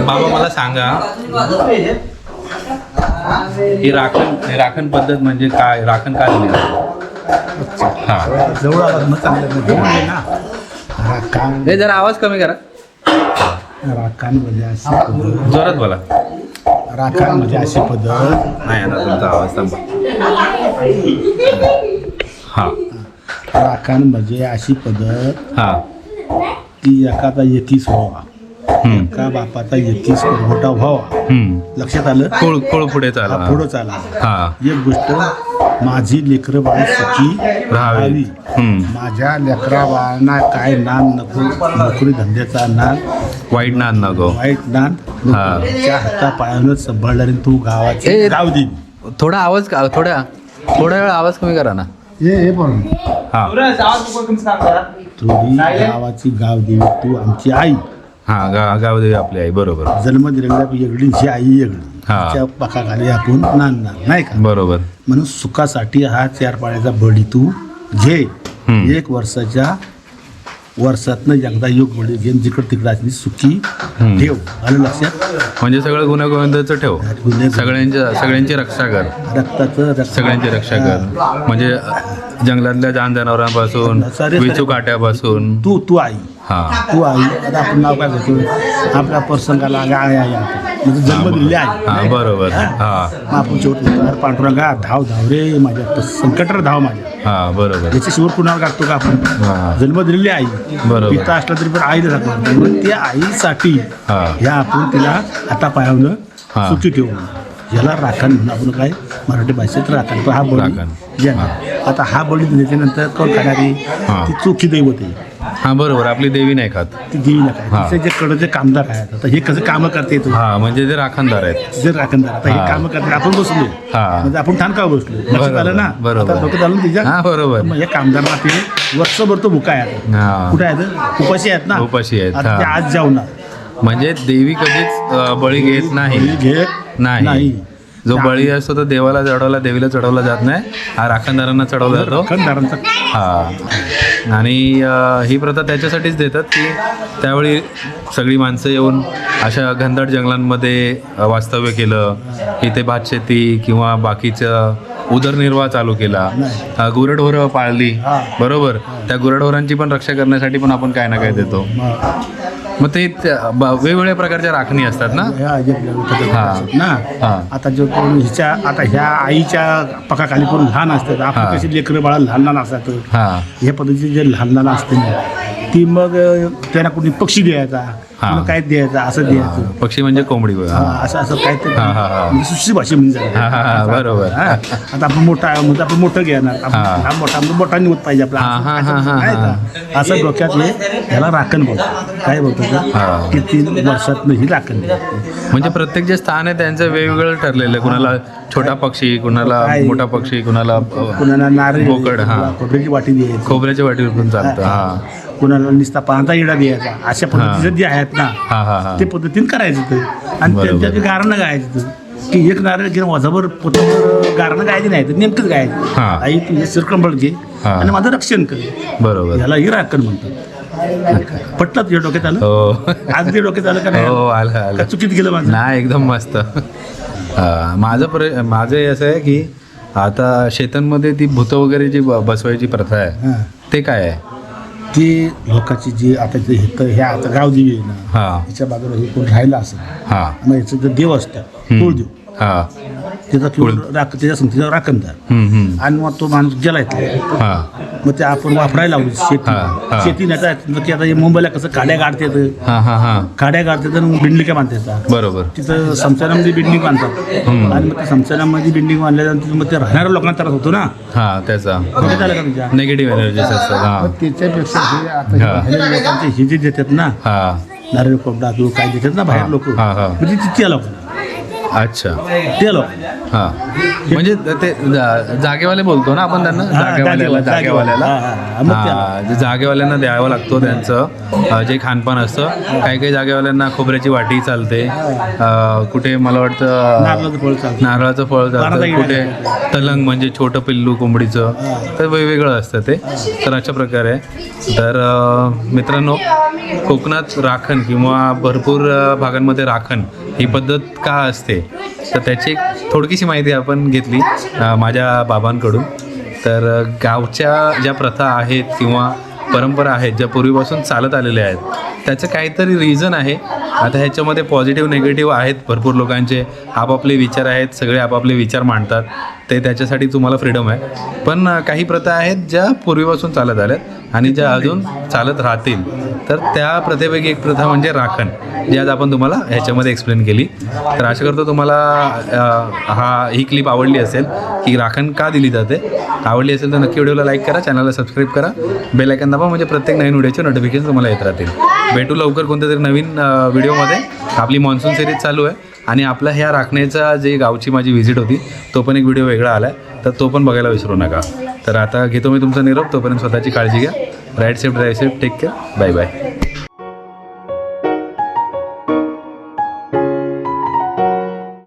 बाबा मला सांगा. ही राखण ही राखण पद्धत म्हणजे काय? राखण काय? हा. जवळ मग चांगलं ना? हे जरा आवाज कमी करा. राखान म्हणजे अशी पद्धत. जोरात बोला. राखान म्हणजे अशी पद्धत. नाही येणार तुमचा आवाज थांबा. हा. राखान म्हणजे अशी पद्धत. हा. की एखादा एकीस व्हावा. एका बापाचा एकीस मोठा व्हावा. लक्षात आलं? कुळ कुळ पुढे चाला. पुढं चाला. हा. एक गोष्ट माझी लेकरं बाळ सुखी राहावी. माझ्या लेकरा बाळांना काय नान नको नोकरी धंद्याचा नान वाईट नाद नको. वाईट नान हा. त्या हाता पायानं सांभाळणारी तू गावाची गाव दिन थोडा आवाज का- थोडा थोडा वेळ आवाज कमी करा ना. हे. हे पण हा थोडी गावाची गाव देवी तू आमची आई. हा गा गावदेवी आपली आई बरोबर. जन्म दिलेल्या वेगळी ही आई वेगळी हा. तिच्या पाखाखाली आपण नांदणार नाही का? बरोबर. म्हणून सुखासाठी हा चार पाण्याचा बळी तू घे. हम्म. एक वर्षाच्या वर्षातनं एकदा योग बळी घेऊन जिकड तिकडं असली सुखी. ठेव. आलं लक्षात? म्हणजे सगळं गुन्हेगोविंदाचं ठेव. सगळ्यांच्या सगळ्यांची रक्षा कर. रक्ताचं रक्त सगळ्यांची रक्षा कर. म्हणजे जंगलातल्या जान जनावरांपासून सारे- विचू काट्यापासून. तू तू आई. हा. तू आई. आता आपण नाव काय घेतो आपल्या प्रसंगाला गाय आई आपण म्हणजे जन्म दिलेली आहे हा बरोबर. हा? मग आपण शेवट अरे पांडुरंगा धाव धाव रे माझ्या संकटर धाव माझ्या. हा बरोबर. याच्या शिवर कुणावर गाठतो का आपण? जन्म दिलेली आई. बरोबर. पिता असला तरी पण आईला लागतो मग त्या आईसाठी हा. ह्या आपण तिला हाता पायावनं हा. सुखी ठेवू. याला राखण म्हणून आपण काय मराठी भाषेत राखण. पण हा राखण. बळी. आता हा बळी दिल्याच्यानंतर कोण खाणारी? हा. ती चोखी दैवत आहे. हा बरोबर. आपली देवी नाही खात. ती देवी हा. तिचे जे कडचे कामदार आहेत आता हे कसं कामं करते तू? हा म्हणजे ते राखणदार आहेत. जे राखणदार आता हा. हे. कामं करते आपण बसलो. हा. म्हणजे आपण ठाण का बसलो? लक्षात बरोबर, आलं ना? बरोबर. आता डोक्यात आलं ना तिच्या हा बरोबर. मग या कामदारांना ते वर्षभर तो भुका आहे आता. हा. कुठे आहेत उपाशी आहेत ना? उपाशी आहेत, आता ते हा. आज जाऊ ना म्हणजे देवी कधीच अ, बळी घेत नाही. घे नाही. नाही. जो बळी असतो तो देवाला चढवला देवीला चढवला जात नाही. हा राखणदारांना चढवला जातो. खंडारांचा हा. आणि ही प्रथा त्याच्यासाठीच देतात की त्यावेळी सगळी माणसं येऊन अशा घनदाट जंगलांमध्ये वास्तव्य केलं इथे भातशेती किंवा बाकीचं उदरनिर्वाह चालू केला. गुरढोरं पाळली. बरोबर. त्या गुरढोरांची पण रक्षा करण्यासाठी पण आपण काय ना काय देतो. मग ते वेगवेगळ्या प्रकारच्या राखणी असतात ना ह्या जे लोकं हा. असतात ना हा. आता जो कोण हिच्या आता ह्या आईच्या पकाखाली कोण लहान असतात हा. आपण कशी लेकरं बाळा लहान लहान असतात हा पद्धतीचे जे लहान लहान असते ना ती मग त्यांना कोणी पक्षी द्यायचा हा. काय द्यायचा असं द्यायचं पक्षी म्हणजे कोंबडी हा, हा असं असं काय ते हा, हा, हा. म्हणजे सुशी भाषा म्हणजे झाली. हा, हा, हा, बरोबर. हा. आता आपण मोठा म्हणजे आपण मोठं घेणार आपण हा. हा मोठा म्हणजे मोठा निवत पाहिजे आपला हा, हा, असं- हा, हा, हा. का? असं डोक्यात हे ह्याला राखण बोलतो काय बोलतो हा. की तीन वर्षात ही राखण. म्हणजे प्रत्येक जे स्थान आहे त्यांचं वेगवेगळं ठरलेलं आहे कुणाला छोटा पक्षी कुणाला काय? मोठा पक्षी कुणाला अ, कुणाला नारळ बोकड, हा. खोबऱ्याची वाटी द्यायची खोबऱ्याच्या वाटीवर पण चालतं हा कुणाला निस्ता पाहता इडा द्यायचा अशा पद्धतीचं जे आहेत ना हा हा हा. ते पद्धतीने करायचं ते आणि बरोबर. त्यांच्या गारणं गायचं ते. की एक नारळ घेऊन वजाभर पोतावर गारणं गायचं नाही तर नेमकंच गायचं. हा. आई तुझे सिरकंबळ घे हा. आणि माझं रक्षण कर. बरोबर. याला ही राखण म्हणतात. पटलं तुझ्या डोक्यात आलं? हो. आज ते डोक्यात आलं का नाही? हो आलं का आलं चुकीत गेलं माझं? नाही एकदम मस्त. हा, माझं प्र माझं हे असं आहे की आता शेतांमध्ये ती भूतं वगैरे जी ब- बसवायची प्रथा आहे हां. ते काय आहे? ती लोकांची जी आता जे हे ह्या आता गावदेवी आहे ना हा. तिच्या बाजूला हे कोण राहिलं असेल हा. मग याचं जे देव असतं. कुळदेव. हा. त्याचा राख त्याच्या संगतीचा राखणदार हम्म. आणि मग तो माणूस गेला इथे. हा. मग ते आपण वापरायला लावली शेती. हा, हा. शेती नाही तर मग ते आता हे मुंबईला कसं काड्या गाडतात. हा हा हा. काड्या गाडतात आणि बिल्डिंग बांधतात. बरोबर. तिथं समसानामध्ये बिल्डिंग बांधतात. आणि मग ते समसानामध्ये बिल्डिंग बांधल्यानंतर मग ते राहणाऱ्या लोकांना त्रास होतो ना. हा त्याचा. डोक्यात आलं का तुझ्या निगेटिव्ह एनर्जीज असतात हा. मग त्याच्यापेक्षा हे आता हे. हा. बाहेर लोकांचे हे जे देतात ना हा. नारळ कोंबडा तू काय देतात ना बाहेर लोक हा, हा. म्हणजे ती त्या लोकांना अच्छा. त्या लोक हां. म्हणजे ते जा- जागेवाले बोलतो ना आपण त्यांना? हा, जागेवाल्याला जागेवाला, जागेवाल्याला? हा, हा, हा. मग हां, जे जागेवाल्यांना द्यावं लागतो त्यांचं अ, जे खानपान असतं. काही काही जागेवाल्यांना खोबऱ्याची वाटी चालते. अ, कुठे मला वाटतं नारळाचं फळ चालतं. नारळाचं फळ कुठे तलंग म्हणजे छोटं पिल्लू कोंबडीचं. तर वेगवेगळं असतं ते. तर अशा प्रकारे. तर अ, मित्रांनो कोकणात राखण किंवा भरपूर अ, भागांमध्ये राखण ही पद्धत का असते? तर त्याची एक थोडकीशी माहिती आपण घेतली माझ्या बाबांकडून. तर गावच्या ज्या प्रथा आहेत किंवा परंपरा आहेत ज्या पूर्वीपासून चालत आलेल्या आहेत त्याचं काहीतरी रिझन आहे. आता ह्याच्यामध्ये पॉझिटिव्ह निगेटिव्ह आहेत भरपूर लोकांचे. आपापले विचार आहेत सगळे आपापले विचार मांडतात. ते त्याच्यासाठी तुम्हाला फ्रीडम आहे. पण काही प्रथा आहेत ज्या पूर्वीपासून चालत आल्यात. आणि ज्या अजून चालत राहतील तर त्या प्रथेपैकी एक प्रथा म्हणजे राखण. जी आज आपण तुम्हाला ह्याच्यामध्ये एक्सप्लेन केली. तर आशा करतो तुम्हाला हा ही क्लिप आवडली असेल की राखण का दिली जाते? आवडली असेल तर नक्की व्हिडिओला लाईक करा चॅनलला सबस्क्राईब करा. बेल आयकन दाबा म्हणजे प्रत्येक नवीन व्हिडिओचे नोटिफिकेशन तुम्हाला येत राहतील. भेटू लवकर कोणत्या तरी नवीन व्हिडिओमध्ये. आपली मॉन्सून सिरीज चालू आहे. आणि आपल्या ह्या राखण्याचा जे गावची माझी व्हिजिट होती तो पण एक व्हिडिओ वेगळा आला आहे तर तो पण बघायला विसरू नका. तर आता घेतो मी तुमचा निरोप तोपर्यंत स्वतःची काळजी घ्या. Ride safe drive safe take care bye bye